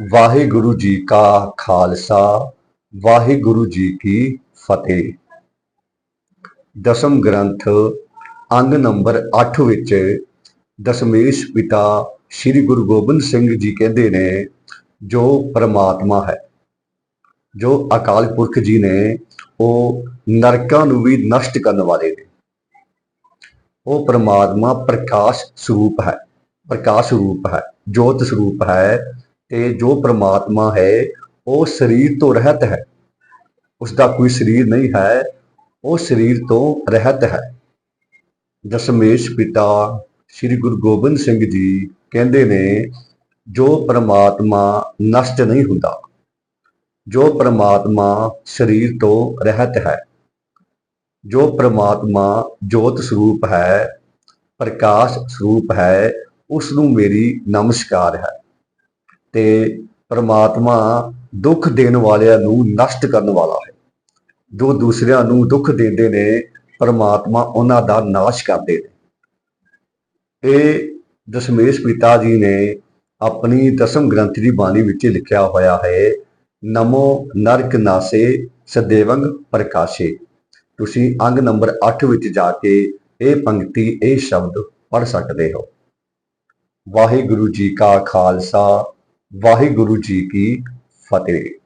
ਵਾਹਿਗੁਰੂ ਜੀ ਕਾ ਖਾਲਸਾ, ਵਾਹਿਗੁਰੂ ਜੀ ਕੀ ਫਤਿਹ। ਦਸਮ ਗ੍ਰੰਥ, ਅੰਗ ਨੰਬਰ 8 ਵਿੱਚ ਦਸ਼ਮੇਸ਼ ਪਿਤਾ ਸ੍ਰੀ ਗੁਰੂ ਗੋਬਿੰਦ ਸਿੰਘ ਜੀ ਕਹਿੰਦੇ ਨੇ, ਜੋ ਪਰਮਾਤਮਾ ਹੈ, ਜੋ ਅਕਾਲ ਪੁਰਖ ਜੀ ਨੇ, ਉਹ ਨਰਕਾਂ ਨੂੰ ਵੀ ਨਸ਼ਟ ਕਰਨ ਵਾਲੇ ਨੇ। ਉਹ ਪਰਮਾਤਮਾ ਪ੍ਰਕਾਸ਼ ਸਰੂਪ ਹੈ, ਪ੍ਰਕਾਸ਼ ਸਰੂਪ ਹੈ, ਜੋਤ ਸਰੂਪ ਹੈ ਤੇ ਜੋ ਪ੍ਰਮਾਤਮਾ ਹੈ, ਉਹ ਸਰੀਰ ਤੋਂ ਰਹਿਤ ਹੈ। ਉਸ ਦਾ ਕੋਈ ਸਰੀਰ ਨਹੀਂ ਹੈ, ਉਹ ਸਰੀਰ ਤੋਂ ਰਹਿਤ ਹੈ। ਦਸ਼ਮੇਸ਼ ਪਿਤਾ ਸ੍ਰੀ ਗੁਰੂ ਗੋਬਿੰਦ ਸਿੰਘ ਜੀ ਕਹਿੰਦੇ ਨੇ, ਜੋ ਪ੍ਰਮਾਤਮਾ ਨਸ਼ਟ ਨਹੀਂ ਹੁੰਦਾ, ਜੋ ਪ੍ਰਮਾਤਮਾ ਸਰੀਰ ਤੋਂ ਰਹਿਤ ਹੈ, ਜੋ ਪ੍ਰਮਾਤਮਾ ਜੋਤ ਸਰੂਪ ਹੈ, ਪ੍ਰਕਾਸ਼ ਸਰੂਪ ਹੈ ਉਸ ਨੂੰ ਮੇਰੀ ਨਮਸਕਾਰ ਹੈ। ਤੇ ਪ੍ਰਮਾਤਮਾ ਦੁੱਖ ਦੇਣ ਵਾਲਿਆਂ ਨੂੰ ਨਸ਼ਟ ਕਰਨ ਵਾਲਾ ਹੈ। ਜੋ ਦੂਸਰਿਆਂ ਨੂੰ ਦੁੱਖ ਦਿੰਦੇ ਨੇ, ਪਰਮਾਤਮਾ ਉਹਨਾਂ ਦਾ ਨਾਸ਼ ਕਰਦੇ ਨੇ। ਇਹ ਦਸ਼ਮੇਸ਼ ਪਿਤਾ ਜੀ ਨੇ ਆਪਣੀ ਦਸਮ ਗ੍ਰੰਥ ਦੀ ਬਾਣੀ ਵਿੱਚ ਲਿਖਿਆ ਹੋਇਆ ਹੈ, ਨਮੋ ਨਰਕ ਨਾਸੇ ਸਦੇਵੰਗ ਪ੍ਰਕਾਸ਼ੇ। ਤੁਸੀਂ ਅੰਗ ਨੰਬਰ 8 ਵਿੱਚ ਜਾ ਕੇ ਇਹ ਪੰਕਤੀ, ਇਹ ਸ਼ਬਦ ਪੜ੍ਹ ਸਕਦੇ ਹੋ। ਵਾਹਿਗੁਰੂ ਜੀ ਕਾ ਖਾਲਸਾ ਵਾਹਿਗੁਰੂ ਜੀ ਕੀ ਫਤਿਹ।